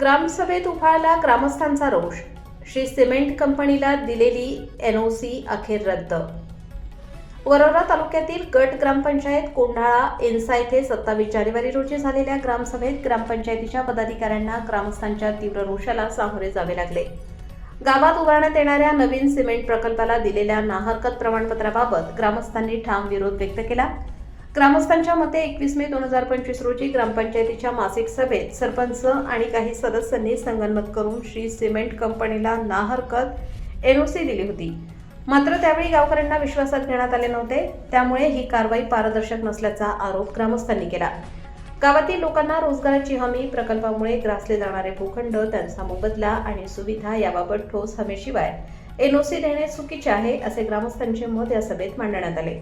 ग्रामसभेत उफाळला ग्रामस्थांचा रोष. श्री सिमेंट कंपनीला दिलेली एनओसी अखेर रद्द. वरोरा तालुक्यातील गट ग्रामपंचायत कोंढाळा एन्सा येथे सत्तावीस जानेवारी रोजी झालेल्या ग्रामसभेत ग्रामपंचायतीच्या पदाधिकाऱ्यांना ग्रामस्थांच्या तीव्र रोषाला सामोरे जावे लागले. गावात उभारण्यात येणाऱ्या नवीन सिमेंट प्रकल्पाला दिलेल्या नाहरकत प्रमाणपत्राबाबत ग्रामस्थांनी ठाम विरोध व्यक्त केला. ग्रामस्थांच्या मते एकवीस मे दोन हजार पंचवीस रोजी ग्रामपंचायतीच्या मासिक सभेत सरपंच आणि काही सदस्यांनी संगनमत करून श्री सिमेंट कंपनीला नाहरकत एनओसी दिली होती. मात्र त्यावेळी गावकऱ्यांना विश्वासात घेण्यात आले नव्हते. त्यामुळे ही कारवाई पारदर्शक नसल्याचा आरोप ग्रामस्थांनी केला. गावातील लोकांना रोजगाराची हमी प्रकल्पामुळे ग्रासले जाणारे भूखंड त्यांचा मोबदला आणि सुविधा याबाबत ठोस हमीशिवाय एनओसी देणे चुकीचे आहे असे ग्रामस्थांचे मत या सभेत मांडण्यात आले.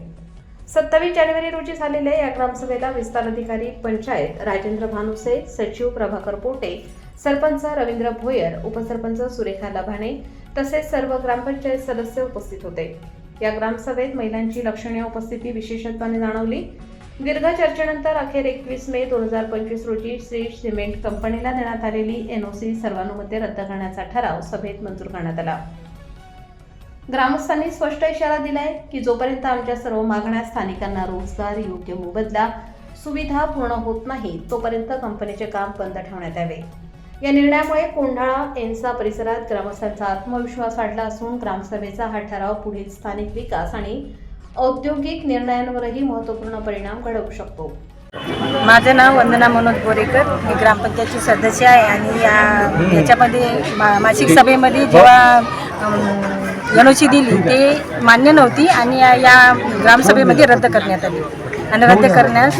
सत्तावीस जानेवारी रोजी झालेल्या या ग्रामसभेला विस्तार अधिकारी पंचायत राजेंद्र भानुसे सचिव प्रभाकर पोटे सरपंच रवींद्र भोयर उपसरपंच सुरेखा लभाणे तसेच सर्व ग्रामपंचायत सदस्य उपस्थित होते. या ग्रामसभेत महिलांची लक्षणीय उपस्थिती विशेषत्वाने जाणवली. दीर्घ चर्चेनंतर अखेर एकवीस मे दोन हजार पंचवीस रोजी श्री सिमेंट कंपनीला देण्यात आलेली एनओसी सर्वानुमते रद्द करण्याचा ठराव सभेत मंजूर करण्यात आला. ग्रामस्थांनी स्पष्ट इशारा दिलाय की जोपर्यंत आमच्या सर्व मागण्या स्थानिकांना रोजगार योग्य मोबदला सुविधा पूर्ण होत नाही तोपर्यंत कंपनीचे काम बंद ठेवण्यात यावे. या निर्णयामुळे कोंढाळा एन्सा परिसरात ग्रामस्थांचा आत्मविश्वास वाढला असून ग्रामसभेचा हा ठराव पुढील स्थानिक विकास आणि औद्योगिक निर्णयांवरही महत्त्वपूर्ण परिणाम घडवू शकतो. माझं नाव वंदना मनोज बोरेकर. मी ग्रामपंचायतची सदस्य आहे आणि या याच्यामध्ये मा मासिक सभेमध्ये जेव्हा एन ओ सी दिली ते मान्य नव्हती आणि या- ग्रामसभेमध्ये रद्द करण्यात आली. आणि रद्द करण्यास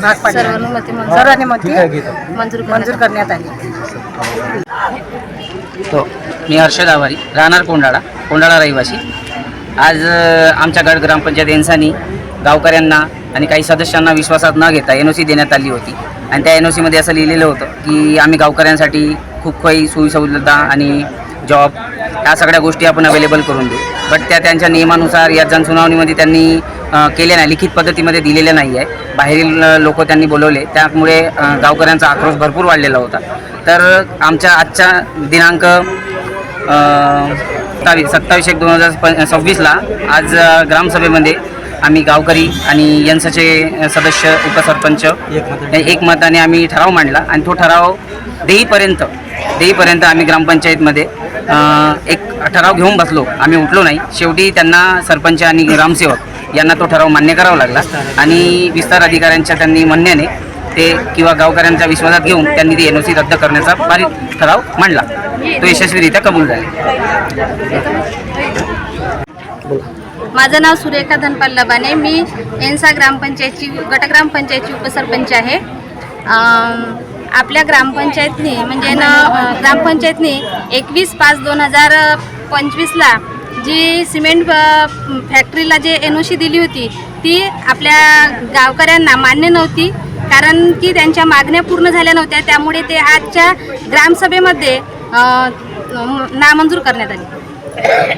भाग पाडले. सर्वानुमते मंजूर मंजूर करण्यात आली. तो मी हर्षद आवारी राहणार कोंडाळा कोंडाळा रहिवासी. आज आमच्या गड ग्रामपंचायत एन्सानी गावकऱ्यांना आणि काही सदस्यांना विश्वासात न घेता एन ओ सी देण्यात आली होती. आणि त्या एन ओ सीमध्ये असं लिहिलेलं होतं की आम्ही गावकऱ्यांसाठी खूप काही सोयीसुविधा आणि जॉब ह्या सगळ्या गोष्टी आपण अवेलेबल करून देऊ. बट त्या त्यांच्या नियमानुसार या जनसुनावणीमध्ये त्यांनी केल्या नाही लिखित पद्धतीमध्ये दिलेल्या नाही आहे बाहेरील लोक त्यांनी बोलवले. त्यामुळे गावकऱ्यांचा आक्रोश भरपूर वाढलेला होता. तर आमच्या आजच्या दिनांक सत्तावीस सत्तावीस एक दोन हजार प सव्वीसला आज ग्रामसभेमध्ये आम्ही गावकरी आणि यंसाचे सदस्य उपसरपंच हे एकमताने आम्ही ठराव मांडला. आणि तो ठराव देईपर्यंत देईपर्यंत आम्ही ग्रामपंचायतमध्ये एक ठराव घेऊन बसलो. आम्ही उठलो नाही. शेवटी त्यांना सरपंच आणि ग्रामसेवक यांना तो ठराव मान्य करावा लागला. आणि विस्तार अधिकाऱ्यांच्या त्यांनी म्हणण्याने ते किंवा गावकऱ्यांच्या विश्वासात घेऊन त्यांनी ती एन ओ सी रद्द करण्याचा बारीक ठराव मांडला. तो यशस्वीरित्या कबूल झाला. माझं नाव सुरेखा धनपाल लबाने मी एनसा ग्रामपंचायतची गटग्रामपंचायतची उपसरपंच आहे. आपल्या ग्रामपंचायतने म्हणजे न ग्रामपंचायतनी ग्रामपंचायतने एकवीस पाच दोन हजार पंचवीसला जी सिमेंट फॅक्टरीला जे एन ओ सी दिली होती ती आपल्या गावकऱ्यांना मान्य नव्हती. कारण की त्यांच्या मागण्या पूर्ण झाल्या नव्हत्या. त्यामुळे ते आजच्या ग्रामसभेमध्ये नामंजूर करण्यात आली.